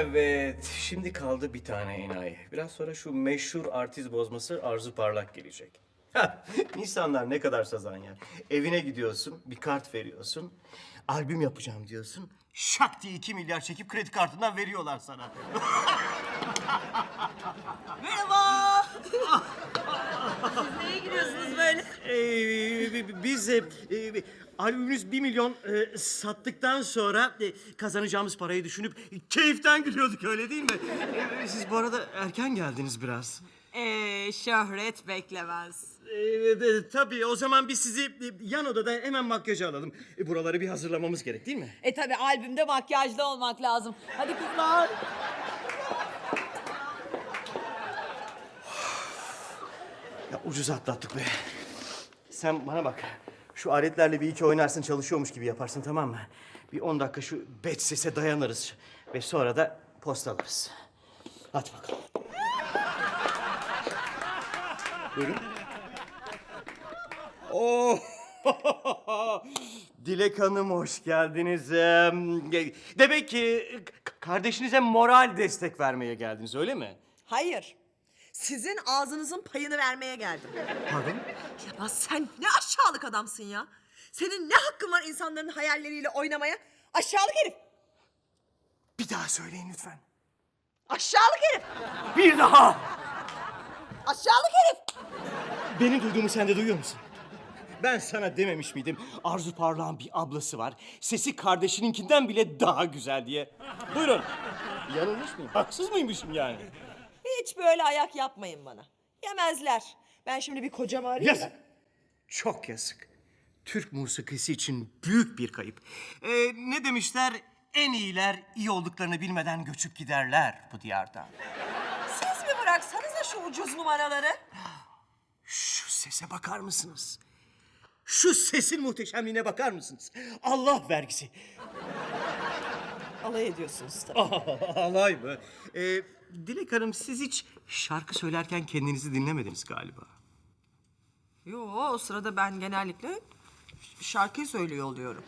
Evet, şimdi kaldı bir tane enayi. Biraz sonra şu meşhur artist bozması Arzu Parlak gelecek. İnsanlar ne kadar sazan ya. Evine gidiyorsun, bir kart veriyorsun. Albüm yapacağım diyorsun. Şak diye iki milyar çekip kredi kartından veriyorlar sana. Merhaba. Siz neye giriyorsunuz böyle? Ee, bi- bi- biz e, albümümüz bir milyon e, sattıktan sonra e, kazanacağımız parayı düşünüp keyiften gülüyorduk öyle değil mi? E, siz bu arada erken geldiniz biraz. Ee, şöhret beklemez. Ee, e, tabii o zaman biz sizi e, yan odada hemen makyaja alalım. E, buraları bir hazırlamamız gerek değil mi? E tabi albümde makyajlı olmak lazım. Hadi kızlar. Ya ucuz atlattık be. Sen bana bak. Şu aletlerle bir iki oynarsın çalışıyormuş gibi yaparsın tamam mı? Bir on dakika şu bet sese dayanırız. Ve sonra da postalarız. Hadi bakalım. Buyurun. Oo. Dilek Hanım hoş geldiniz. Ee, Demek ki kardeşinize moral destek vermeye geldiniz öyle mi? Hayır. Sizin ağzınızın payını vermeye geldim. Pardon? Ya sen ne aşağılık adamsın ya. Senin ne hakkın var insanların hayalleriyle oynamaya? Aşağılık herif. Bir daha söyleyin lütfen. Aşağılık herif. Bir daha! Aşağılık herif. Benim duyduğumu sen de duyuyor musun? Ben sana dememiş miydim? Arzu Parlağın bir ablası var. Sesi kardeşininkinden bile daha güzel diye. Buyurun. Yanılmış mıyım? Haksız mıymışım yani? Hiç böyle ayak yapmayın bana. Yemezler. Ben şimdi bir kocamı arayayım. Yazık. Çok yazık. Türk musikisi için büyük bir kayıp. Ee, ne demişler? En iyiler iyi olduklarını bilmeden göçüp giderler bu diyardan. Siz mi bıraksanıza şu ucuz numaraları? Şu sese bakar mısınız? Şu sesin muhteşemliğine bakar mısınız? Allah vergisi. Alay ediyorsunuz tabii. Alay mı? Ee, Dilek Hanım siz hiç şarkı söylerken kendinizi dinlemediniz galiba. Yo o sırada ben genellikle şarkıyı söylüyor oluyorum.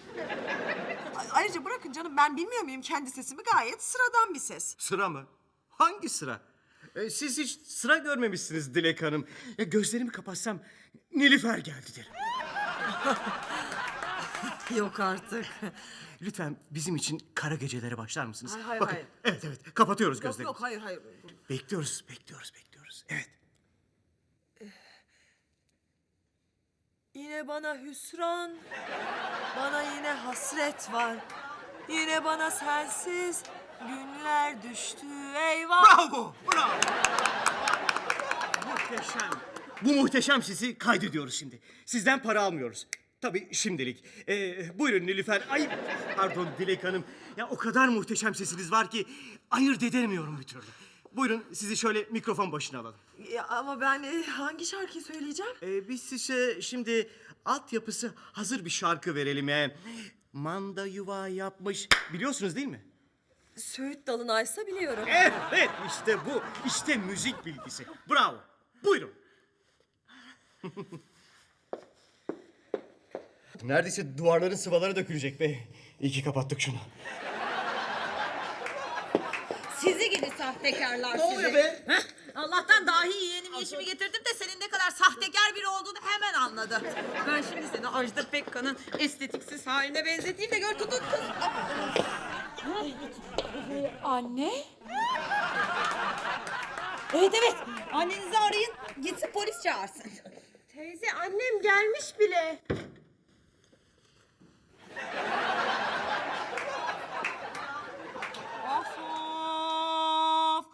A- Ayrıca bırakın canım ben bilmiyor muyum kendi sesimi gayet sıradan bir ses. Sıra mı? Hangi sıra? Ee, siz hiç sıra görmemişsiniz Dilek Hanım. Ya gözlerimi kapatsam Nilüfer geldi derim. Yok artık. Lütfen bizim için kara gecelere başlar mısınız? Hayır, hayır, Bakın, hayır. evet evet kapatıyoruz Yok gözlerimizi. yok hayır hayır. Bekliyoruz, bekliyoruz, bekliyoruz. Evet. Yine bana hüsran, bana yine hasret var. Yine bana sensiz günler düştü eyvah. Bravo, bravo. muhteşem. Bu muhteşem sizi kaydediyoruz şimdi. Sizden para almıyoruz. Tabii şimdilik. Ee, buyurun Nilüfer. Ay pardon Dilek Hanım. Ya o kadar muhteşem sesiniz var ki ayırt edemiyorum bir türlü. Buyurun sizi şöyle mikrofon başına alalım. Ya ama ben e, hangi şarkıyı söyleyeceğim? Ee, biz size şimdi altyapısı hazır bir şarkı verelim. Ee, manda yuva yapmış. Biliyorsunuz değil mi? Söğüt dalınaysa biliyorum. Evet işte bu. İşte müzik bilgisi. Bravo. Buyurun. Neredeyse duvarların sıvaları dökülecek be. İyi ki kapattık şunu. Sizi gidi sahtekarlar Ne oluyor be? Heh, Allah'tan dahi yeğenim yeşimi getirdim de senin ne kadar sahtekar biri olduğunu hemen anladı. Ben şimdi seni Ajda Pekkan'ın estetiksiz haline benzeteyim de gör tutun kız. Anne? Evet evet. Annenizi arayın. Gitsin polis çağırsın. Teyze annem gelmiş bile. Of of.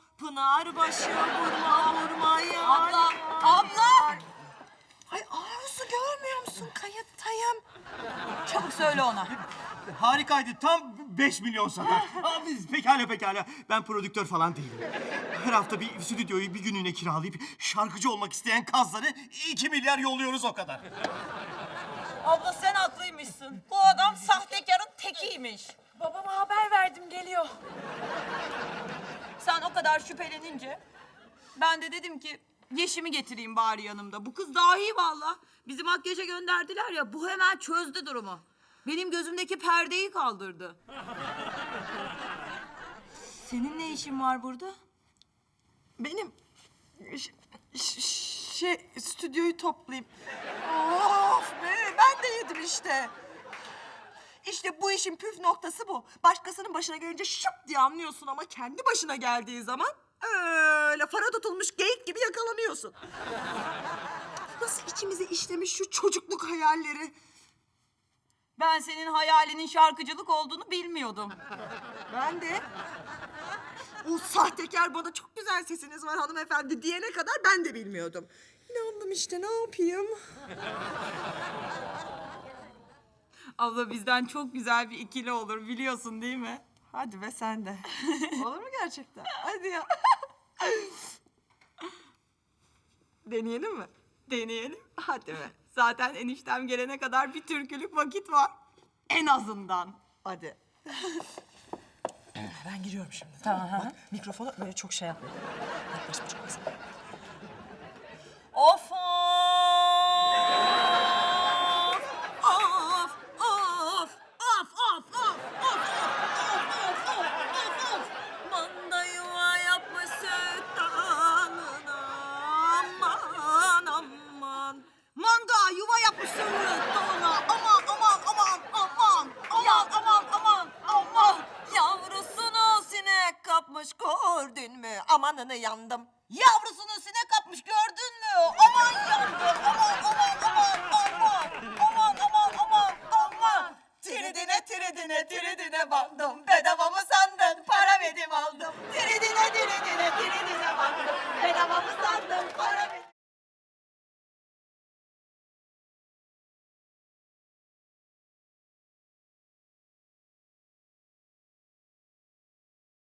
Pınarbaşı vurma vurma ya. Abla, abla! Ay Arzu görmüyor musun? Kayıttayım. Çabuk söyle ona. Harikaydı. Tam 5 milyon satar. Abi pekala pekala. Ben prodüktör falan değilim. Her hafta bir stüdyoyu bir günlüğüne kiralayıp şarkıcı olmak isteyen kazları 2 milyar yolluyoruz o kadar. Abla sen haklıymışsın. Bu adam sahtekarın tekiymiş. Babama haber verdim geliyor. Sen o kadar şüphelenince ben de dedim ki Yeşim'i getireyim bari yanımda. Bu kız dahi valla. Bizi makyaja gönderdiler ya bu hemen çözdü durumu. Benim gözümdeki perdeyi kaldırdı. Senin ne işin var burada? Benim ş- ş- şey stüdyoyu toplayayım. Of be ben de yedim işte. İşte bu işin püf noktası bu. Başkasının başına gelince şıp diye anlıyorsun ama kendi başına geldiği zaman öyle fara tutulmuş geyik gibi yakalanıyorsun. Nasıl içimize işlemiş şu çocukluk hayalleri. Ben senin hayalinin şarkıcılık olduğunu bilmiyordum. Ben de o sahtekar bana çok güzel sesiniz var hanımefendi diyene kadar ben de bilmiyordum. İnandım işte ne yapayım? Abla bizden çok güzel bir ikili olur biliyorsun değil mi? Hadi be sen de. Olur mu gerçekten? Hadi ya. Deneyelim mi? Deneyelim. Hadi be. Zaten eniştem gelene kadar bir türkülük vakit var. En azından. Hadi. Ben giriyorum şimdi. Tamam. Bak mikrofonu böyle çok şey yapma. Yaklaşma çok az. Of of! Of